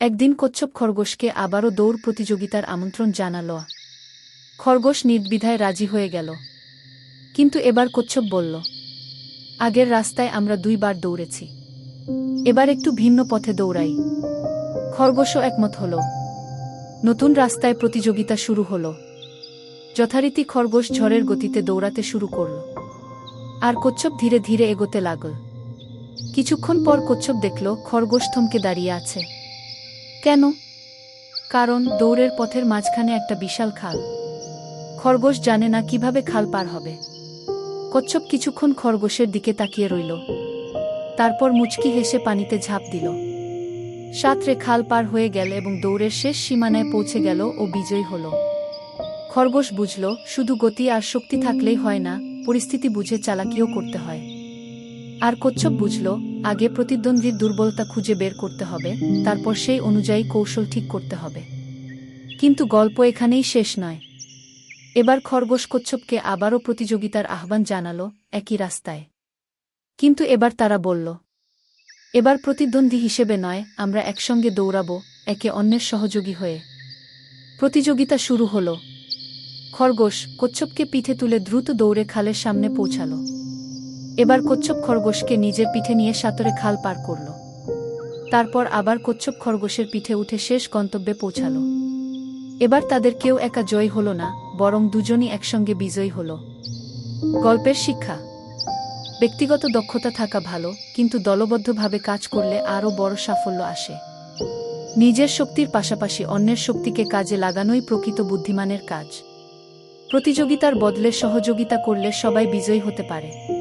একদিন কচ্ছপ খরগোশকে আবারও দৌড় প্রতিযোগিতার আমন্ত্রণ জানাল। খরগোশ নির্দ্বিধায় রাজি হয়ে গেল। কিন্তু এবার কচ্ছপ বলল, আগের রাস্তায় আমরা দুইবার দৌড়েছি। এবার একটু ভিন্ন পথে দৌড়াই। খরগোশও একমত হল। নতুন রাস্তায় প্রতিযোগিতা শুরু হল। যথারীতি খরগোশ ঝড়ের গতিতে দৌড়াতে শুরু করল। আর কচ্ছপ ধীরে ধীরে এগোতে লাগল। কিছুক্ষণ পর কচ্ছপ দেখল খরগোশ থমকে দাঁড়িয়ে আছে। কেন? কারণ দৌড়ের পথের মাঝখানে একটা বিশাল খাল। খরগোশ জানে না কীভাবে খাল পার হবে। কচ্ছপ কিছুক্ষণ খরগোশের দিকে তাকিয়ে রইল। তারপর মুচকি হেসে পানিতে ঝাঁপ দিল। সাঁতরে খাল পার হয়ে গেল এবং দৌড়ের শেষ সীমানায় পৌঁছে গেল ও বিজয়ী হল। খরগোশ বুঝল, শুধু গতি আর শক্তি থাকলেই হয় না, পরিস্থিতি বুঝে চালাকিও করতে হয়। আর কচ্ছপ বুঝল, আগে প্রতিদ্বন্দ্বীর দুর্বলতা খুঁজে বের করতে হবে, তারপর সেই অনুযায়ী কৌশল ঠিক করতে হবে। কিন্তু গল্প এখানেই শেষ নয়। এবার খরগোশ কচ্ছপকে আবারও প্রতিযোগিতার আহ্বান জানালো একই রাস্তায়। কিন্তু এবার তারা বলল, এবার প্রতিদ্বন্দ্বী হিসেবে নয়, আমরা একসঙ্গে দৌড়াব, একে অন্যের সহযোগী হয়ে। প্রতিযোগিতা শুরু হল। খরগোশ কচ্ছপকে পিঠে তুলে দ্রুত দৌড়ে খালের সামনে পৌঁছালো। এবার কচ্ছপ খরগোশকে নিজের পিঠে নিয়ে সাঁতরে খাল পার করল। তারপর আবার কচ্ছপ খরগোশের পিঠে উঠে শেষ গন্তব্যে পৌঁছাল। এবার তাদের কেউ একা জয় হল না, বরং দুজনই একসঙ্গে বিজয়ী হল। গল্পের শিক্ষা। ব্যক্তিগত দক্ষতা থাকা ভালো, কিন্তু দলবদ্ধভাবে কাজ করলে আরও বড় সাফল্য আসে। নিজের শক্তির পাশাপাশি অন্যের শক্তিকে কাজে লাগানোই প্রকৃত বুদ্ধিমানের কাজ। প্রতিযোগিতার বদলে সহযোগিতা করলে সবাই বিজয়ী হতে পারে।